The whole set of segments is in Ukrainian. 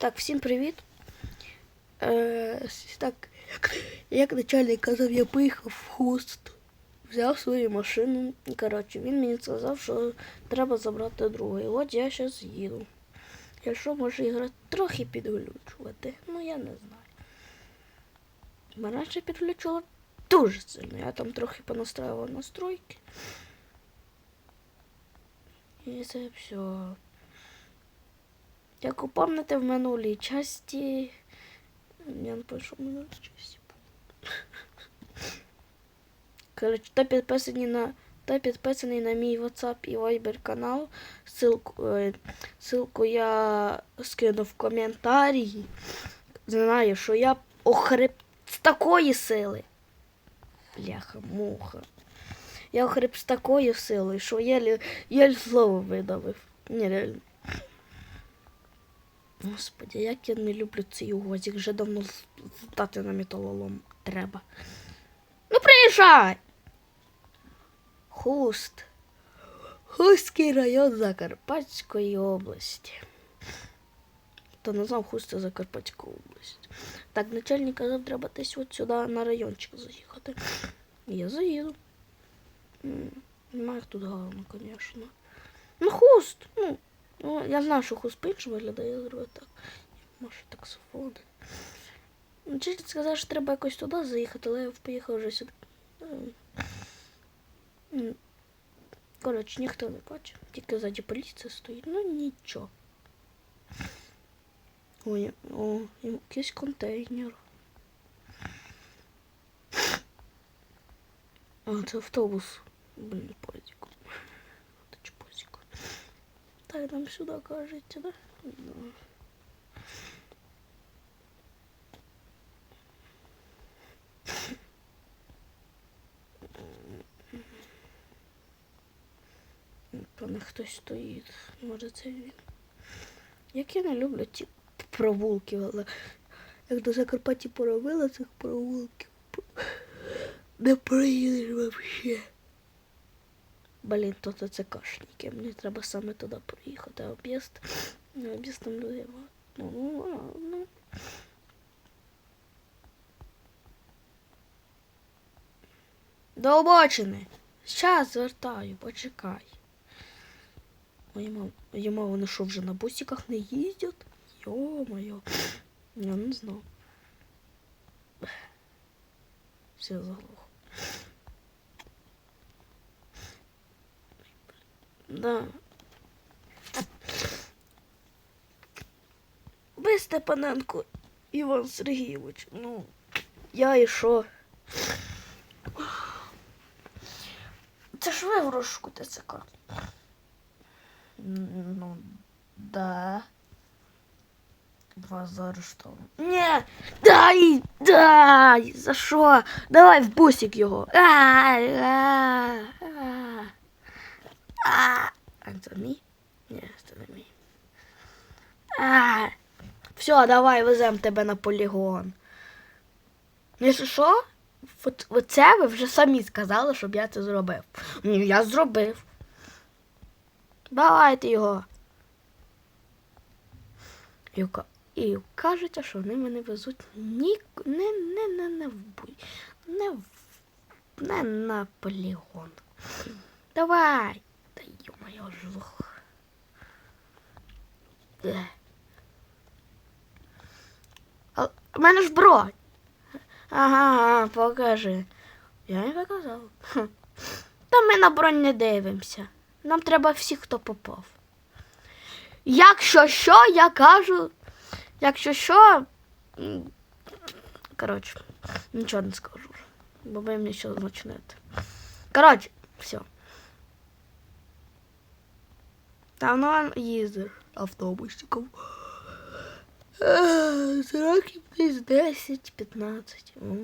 Так, всім привіт. Е, так, як начальник казав, я поїхав в хуст, взяв свою машину. І, Коротше, він мені сказав, що треба забрати другу. От я зараз їду. Якщо може ігра трохи підглючувати, ну я не знаю. Мене раніше підглючувало дуже сильно. Я там трохи понастраював настройки. І це все. Як упомните в минулій часті. Я не пишу в минулій часті. Коротше, хто підписаний на хто підписаний на мій WhatsApp і Viber канал. Ссылку, ссылку я скину в коментарі. Знаю, що я охрип з такої сили. Бляха, муха. Я охрип з такою силою, що я, я слово видавив. Ні, реально. Господи, як я не люблю цей угозик, вже давно здати на металолом треба. Ну приїжджай! Хуст. Хустський район Закарпатської області. Та назвав Хуст це Закарпатська область. Так, начальник казав, треба десь от сюди на райончик заїхати. Я заїду. Немає тут гарно, звісно. Ну, хуст. Ну, ну, я знаю, що по-іншому виглядає, я зроблю так. Може таксофон. Начальник сказав, що треба якось туди заїхати, але я поїхав вже сюди. М. Коротше, ніхто не бачив, тільки ззаді поліція стоїть, ну нічого. Ой, о, якийсь контейнер. А, це автобус. Блін, позик. Так, нам сюди кажете, да? Да. Пане хтось стоїть. Може це він. Як я не люблю ті провулки, але як до Закарпатті поробила цих провулків, не проїдеш вообще. Блін, то це ЦКшники. Мені треба саме туди проїхати, а об'їзд. Ну, об'їзд там людей. Ну, ну, ладно. До обочини. Щас звертаю, почекай. Ой, мам, Йома, вони що вже на бусиках не їздять? Йо-моє. Я не знав. Все заглох. Да. Ви Степаненко Іван Сергійович. Ну, я і що? Це ж ви в розшуку ТЦК. Ну, да. Вас заарештовано. Ні, дай, дай, за що? Давай в бусик його. А, а, а. А, це мій? Ні, це не мій. А, все, давай веземо тебе на полігон. Якщо що, оце ви вже самі сказали, щоб я це зробив. Ну, я зробив. Давайте його. І, ка- і кажуть, що вони мене везуть ні, не, не, не, не в буй, не, в, не на полігон. Давай. Та йо-моє жух. Де? А мене ж бронь. Ага, покажи. Я не показав. Та ми на бронь не дивимося. Нам треба всі, хто попав. Якщо що, я кажу. Якщо що. Коротше, нічого не скажу. Бо ви мені що почнете. Коротше, все. Давно їздив автобусиком. Е, З років десь 10-15. О.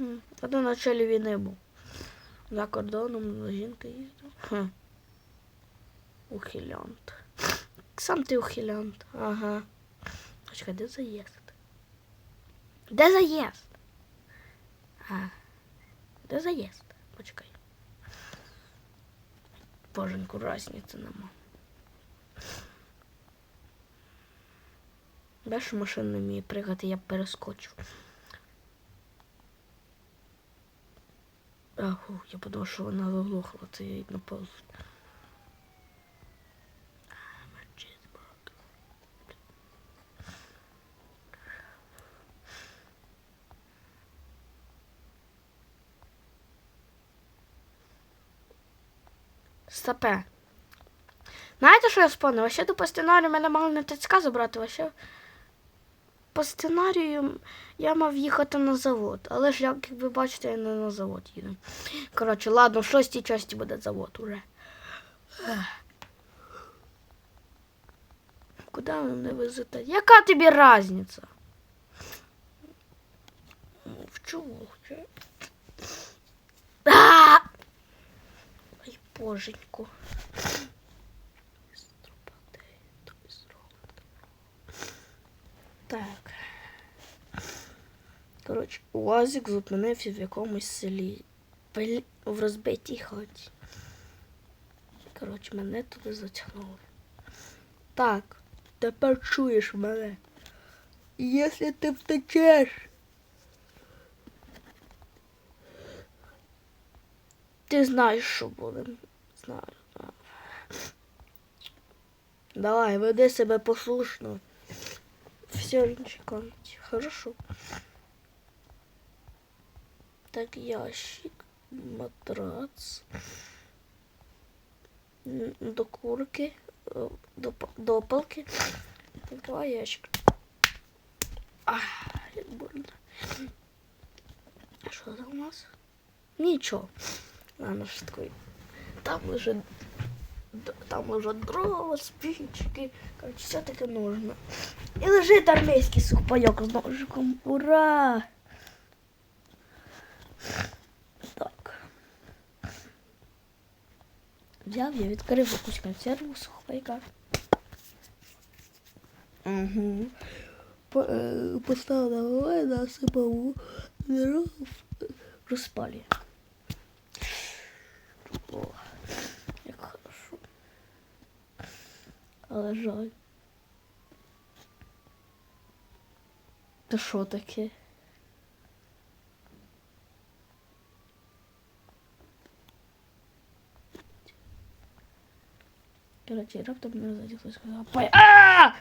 М, А до началі війни був. За кордоном жінка їздив. Хм. Ухилянт. Сам ти ухилянт. Ага. Чекай, де заїзд? Де заїзд? А. Де заїзд? Почекай. боженьку разниці нема. Бачу, машина не вміє пригати, я перескочу. Аху, я подумав, що вона заглохла, це я її напав. Стопе. Знаєте, що я спомнив? А ще до по сценарію мене мали на ТЦК забрати, а ще по сценарію я мав їхати на завод. Але ж, як ви бачите, я не на завод їду. Коротше, ладно, в шостій часті буде завод уже. Куди ви мене везете? Яка тобі різниця? В чому? А! Ай, боженьку. Так. Коротше, УАЗик зупинився в якомусь селі. В розбитій хаті. Коротше, мене туди затягнули. Так, тепер чуєш мене. Якщо ти втечеш. Ти знаєш, що буде. Знаю. знаю. Давай, веди себе послушно. Все, в іншій комнаті. Хорошо. Так, ящик, матрац, м, до курки, е, до, п- до палки. Так, давай ящик. Ах, як больно. А що там у нас? Нічого. Ладно, що такое. Там лежит д- там лежат дрова, спички. Короче, все таки нужно. І лежить армійський сухпайок з ножиком. Ура! Так. Взяв, я відкрив якусь консерву сухпайка. Угу. Поставив на голови, насипав дров, розпалює. Але жаль. Та що таке? Короче, раптом мене сзади хтось сказав «Пой- а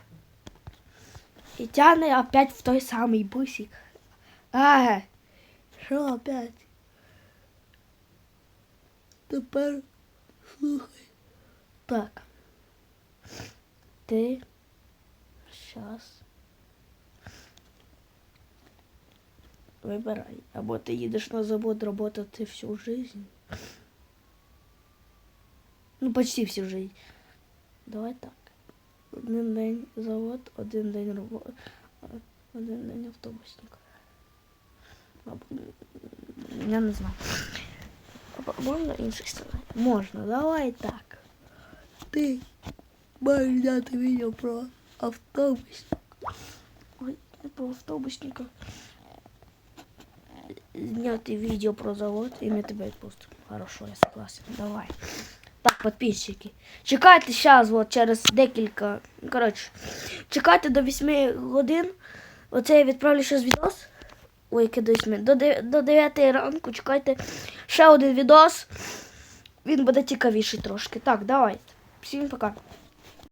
І тягне опять в той самий бусик. А, що опять? Тепер слухай. Так. Ти щас. Вибирай. Або ти їдеш на завод работати всю жизнь. Ну, почти всю жизнь. Давай так. Один день завод, один день робота, один день автобусник. Я не знаю. Можна інших сценарій? Можна, давай так. Ти маєш взяти відео про автобусник. Ой, про автобусника. Зняти відео про завод і ми тебе відпустимо. Хорошо, я согласен. Давай. Так, підписчики. Чекайте зараз, от через декілька. Коротше, чекайте до 8 годин. Оце я відправлю ще відос. Ой, до 8. До, до 9 ранку чекайте ще один відос. Він буде цікавіший трошки. Так, давай. Всім пока.